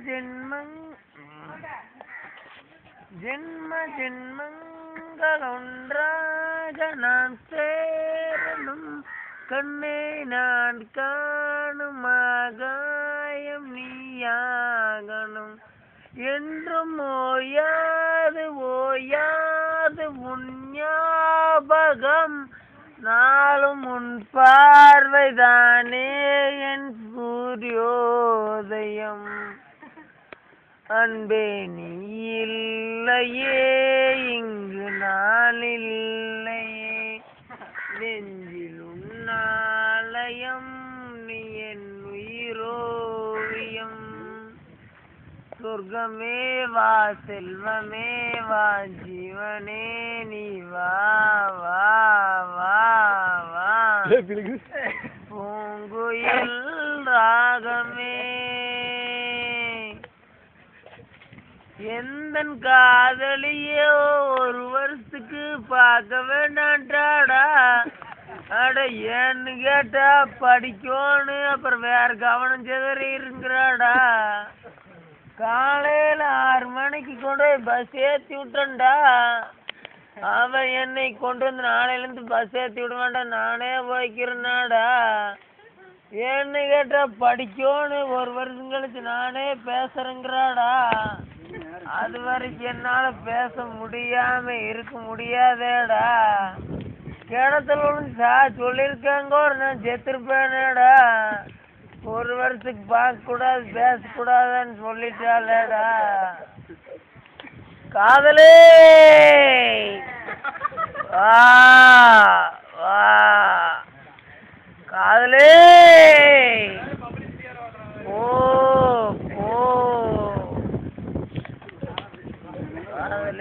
ஜென்மங் ஜென்ம ஜென்மங்கள் ஒன்றாக நாம் சேரணும் கண்ணே நான் காணும் ஆகாயம் நீயாகணும் என்றும் ஓயாது ஓயாது உன் ஞாபகம் நாளும் உன் பார்வைதானே அன்பே நீ இல்லையே இங்கு நான் இல்லையே. நெஞ்சில் உன்னாலயம் நீ என் உயிரோவியம். சொர்க்கமே வா செல்வமே வா ஜீவனே நீ வா வா வா வா. பூங்குயில் ராகமே எந்த காதலியோ ஒரு வருஷத்துக்கு பார்க்க வேண்டான்டாடா அட ஏன்னு கேட்டா படிக்கணும் அப்புறம் வேற கவனம் செதறிங்கிறாடா காலையில ஆறு மணிக்கு கொண்டு போய் பஸ் ஏற்றி விட்டேன்டா. அவன் என்னை கொண்டு வந்து நாளையிலேருந்து பஸ் ஏற்றி விட வேண்டாம் நானே போய்க்கிறேனாடா ஏன்னு கேட்டா படிக்கணும் ஒரு வருஷம் கழிச்சு நானே பேசுறேங்கிறாடா. அது வரைக்கும் என்னால பேச முடியாம இருக்க முடியாதேடா. கிணத்துல விழுந்துச்சா சொல்லியிருக்காங்க ஒரு நான் செத்துருப்பேனேடா. ஒரு வருஷத்துக்கு பார்க்க கூடாது பேசக்கூடாதுன்னு சொல்லிட்டாளேடா. காதலே! ஆ. അതിൽ